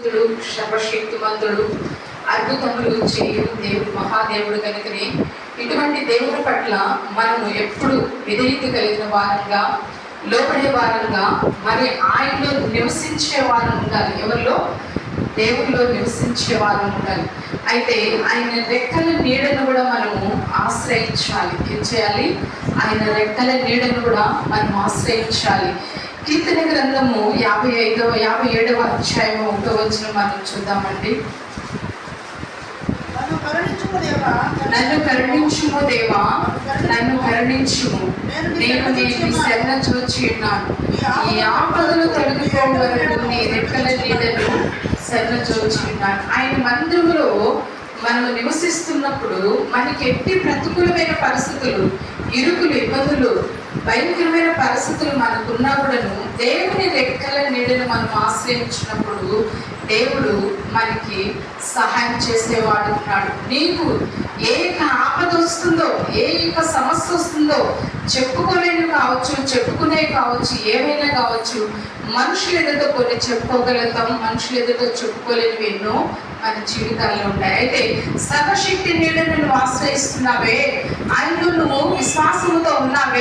పరిశుద్ధుడు సర్వశక్తిమంతుడు అద్భుతములు చేయు దేవుడు మహాదేవుడు కనుకనే ఇటువంటి దేవుడి పట్ల మనము ఎప్పుడు విధేయత కలిగిన వారంగా లోపడే వారంగా మరి ఆయనలో నివసించే వారం ఉండాలి. ఎవరిలో? దేవుడిలో నివసించే వారం ఉండాలి. అయితే ఆయన రెక్కల నీడను కూడా మనము ఆశ్రయించాలి. ఏం చేయాలి? ఆయన రెక్కల నీడను కూడా మనం ఆశ్రయించాలి. కీర్తన గ్రంథము యాభై ఐదవ యాభై ఏడవ అధ్యాయం ఒకటో వచ్చిన మనం చూద్దామండి. నన్ను కరుణించుము దేవా. నన్ను కరుణించుము నేను నేను శరణ చూచి ఉన్నాను. ఈ ఆపదలు తొలగిపోవడం వరకు నీ రెక్కల నీడను శరణ చూచి ఉన్నాను. ఆయన మందిరంలో మనం నివసిస్తున్నప్పుడు మనకి ఎట్టి ప్రతికూలమైన పరిస్థితులు ఇరుకులు ఇబ్బందులు భయంకరమైన పరిస్థితులు మనకున్నా కూడాను దేవుని రెక్కల నీడను మనం ఆశ్రయించినప్పుడు దేవుడు మనకి సహాయం చేసేవాడు ఉన్నాడు. నీకు ఏ ఆపద వస్తుందో ఏ యొక్క సమస్య చెప్పుకోలేని కావచ్చు చెప్పుకునే కావచ్చు ఏమైనా కావచ్చు మనుషులు ఎదుట కొన్ని చెప్పుకోగలుగుతాం మనుషులు ఎదుట చెప్పుకోలేనివి ఎన్నో మన జీవితాల్లో ఉంటాయి. అయితే సర్వశక్తి నీడ నువ్వు ఆశ్రయిస్తున్నావే ఆయన నువ్వు విశ్వాసముతో ఉన్నావే